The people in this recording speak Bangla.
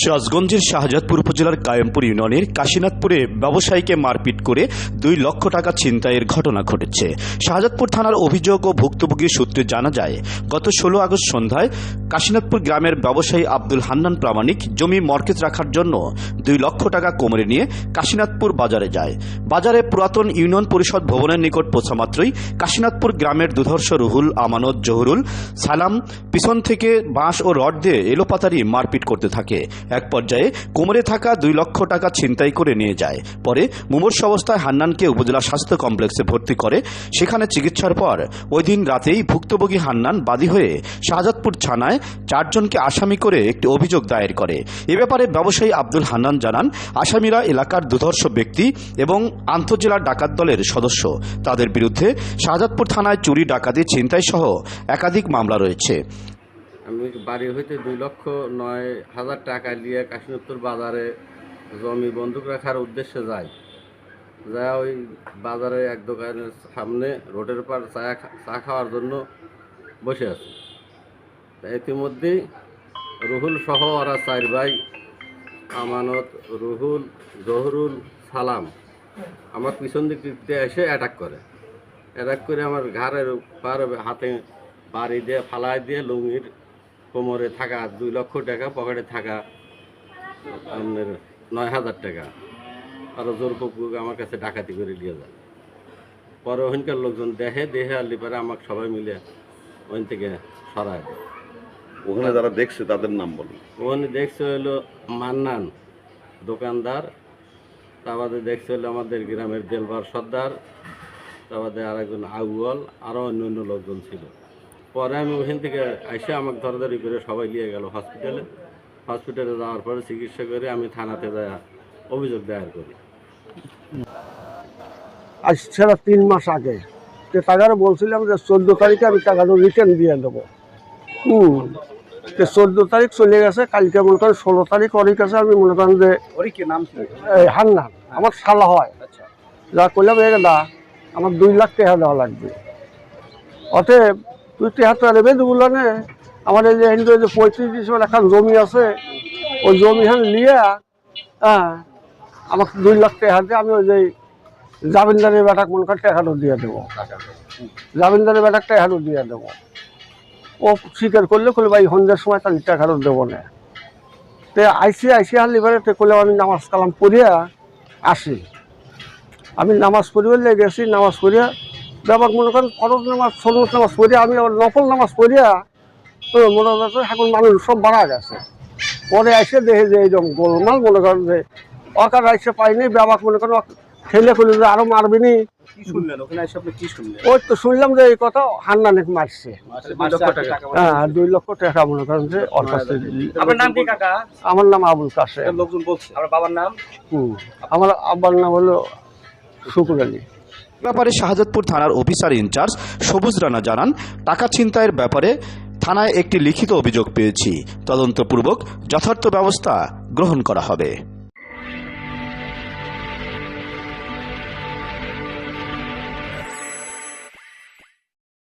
সিরাজগঞ্জের শাহজাদপুর উপজেলার কায়েমপুর ইউনিয়নের কাশীনাথপুরে ব্যবসায়ীকে মারপিট করে দুই লক্ষ টাকা ছিনতাইয়ের ঘটনা ঘটেছে। শাহজাদপুর থানার অভিযোগ ও ভুক্তভোগীর সূত্রে জানা যায়, গত ষোলো আগস্ট সন্ধ্যায় কাশীনাথপুর গ্রামের ব্যবসায়ী আব্দুল হান্নান প্রামাণিক জমি মর্কেজ রাখার জন্য দুই লক্ষ টাকা কোমরে নিয়ে কাশীনাথপুর বাজারে যায়। বাজারে পুরাতন ইউনিয়ন পরিষদ ভবনের নিকট পৌঁছা মাত্রই কাশীনাথপুর গ্রামের দুধর্ষ রুহুল, আমানত, জহুরুল, সালাম পিছন থেকে বাঁশ ও রড দিয়ে এলোপাতারি মারপিট করতে থাকে। এক পর্যায়ে কোমরে থাকা দুই লক্ষ টাকা ছিনতাই করে নিয়ে যায়। পরে মুমূর্ষ অবস্থায় হান্নানকে উপজেলা স্বাস্থ্য কমপ্লেক্সে ভর্তি করে। সেখানে চিকিৎসার পর ওই দিন রাতেই ভুক্তভোগী হান্নান বাদী হয়ে শাহজাদপুর থানায় চারজনকে আসামি করে একটি অভিযোগ দায়ের করে। এ ব্যাপারে ব্যবসায়ী আব্দুল হান্নান জানান, আসামিরা এলাকার দুধর্ষ ব্যক্তি এবং আন্তজেলা ডাকাত দলের সদস্য। তাদের বিরুদ্ধে শাহজাদপুর থানায় চুরি, ডাকাতি ছিনতাই সহ একাধিক মামলা রয়েছে। আমি বাড়ি হইতে দুই লক্ষ নয় হাজার টাকা নিয়ে কাশীনত্তর বাজারে জমি বন্দুক রাখার উদ্দেশ্যে যাই। যা ওই বাজারে এক দোকানের সামনে রোডের পার চা চা খাওয়ার জন্য বসে আছি। ইতিমধ্যেই রুহুল সহ ওরা চার ভাই, আমানত, রুহুল, জহরুল, সালাম আমার পিছন দিক দিয়ে এসে অ্যাটাক করে। অ্যাটাক করে আমার ঘাড়ের পার হাতে বাড়ি দিয়ে ফালাই দিয়ে লুঙ্গির কোমরে থাকা দুই লক্ষ টাকা পকেটে থাকা আপনার নয় হাজার টাকা। আরও জোর কুকুর আমার কাছে ডাকাতি করে নিয়ে যায়। পরে ওখানকার লোকজন দেখে দেহে আনলি পরে আমাকে সবাই মিলে ওখান থেকে সরায় দেয়। ওখানে যারা দেখছে তাদের নাম বলুন। ওখানে দেখছে হলো মান্নান দোকানদার তারপরে দেখছে হলো আমাদের গ্রামের দেলবার সর্দার তারপরে আরেকজন আউয়াল আরও অন্য অন্য লোকজন ছিল। পরে আমি ওখান থেকে এসে আমাকে ধরাধরি করে সবাই নিয়ে গেল হসপিটালে হসপিটালে যাওয়ার পরে চিকিৎসা করে আমি থানাতে যাই অভিযোগ দায়ের করি। আজ সেটা তিন মাস আগে তো টাকাটা বলছিলাম যে চোদ্দ তারিখে আমি টাকাটা রিটার্ন দিয়ে দেবো। হুম তো চোদ্দ তারিখ চলে গেছে কালকে মনে করেন ষোলো তারিখ ওরই আছে আমি মনে করেন যে হান্নান আমার শালা হয়। যা করলাম এ দা আমার দুই লাখ টাকা দেওয়া লাগবে। অতএব তুই টাকা তো নেবে দেবো না, আমার যে হিন্দু যে পঁয়ত্রিশ ডিসেম্বর এখন জমি আছে, ওই জমি হ্যাঁ নিয়ে হ্যাঁ আমাকে দুই লাখ টাকা দিয়ে আমি ওই যে জামিনদারের বেটাক মনে কর টাকাটা দিয়ে দেবো। জামিনদারের বেটাক টাকাটা দিয়ে দেবো। ও স্বীকার করলে করলে ভাই, সন্ধ্যার সময় তাহলে টাকাটা দেবো না। তে আইসি আইসি হাল এবারে তে করলে আমি নামাজ কালাম পড়িয়া আসি। আমি নামাজ লেগে গেছি, নামাজ পড়িয়া ব্যাপার মনে করেন ফরজ নামাজ সন্ন্যত নামাজ পড়িয়া আমি আবার নফল নামাজ পড়িয়া তো মনে করছে এখন মানুষ সব মারা গেছে। পরে এসে দেখে যে এইরকম গোলমাল মনে করেন যে অকার এসে পাইনি ব্যাপার মনে করেন ঠেলে খুলে যে আরও মারবিনি। কি শুনলেন? ওখানে এসে আপনি কি শুনলেন? ওই তো শুনলাম যে এই কথা মারছে। দুই লক্ষ টাকা হ্যাঁ দুই লক্ষ টাকা মনে করেন যে ওর কাছে আপনার নাম কি কাকা? আমার নাম আবুল কাসে লোকজন বলছে। আপনার বাবার নাম? হুম আমার আব্বার নাম হলো শুকুর আলী। ব্যাপারে শাহজাদপুর থানার অফিসার ইনচার্জ সবুজ রানা জানান, টাকা ছিনতাইয়ের ব্যাপারে থানায় একটি লিখিত অভিযোগ পেয়েছি। তদন্তপূর্বক যথার্থ ব্যবস্থা গ্রহণ করা হবে।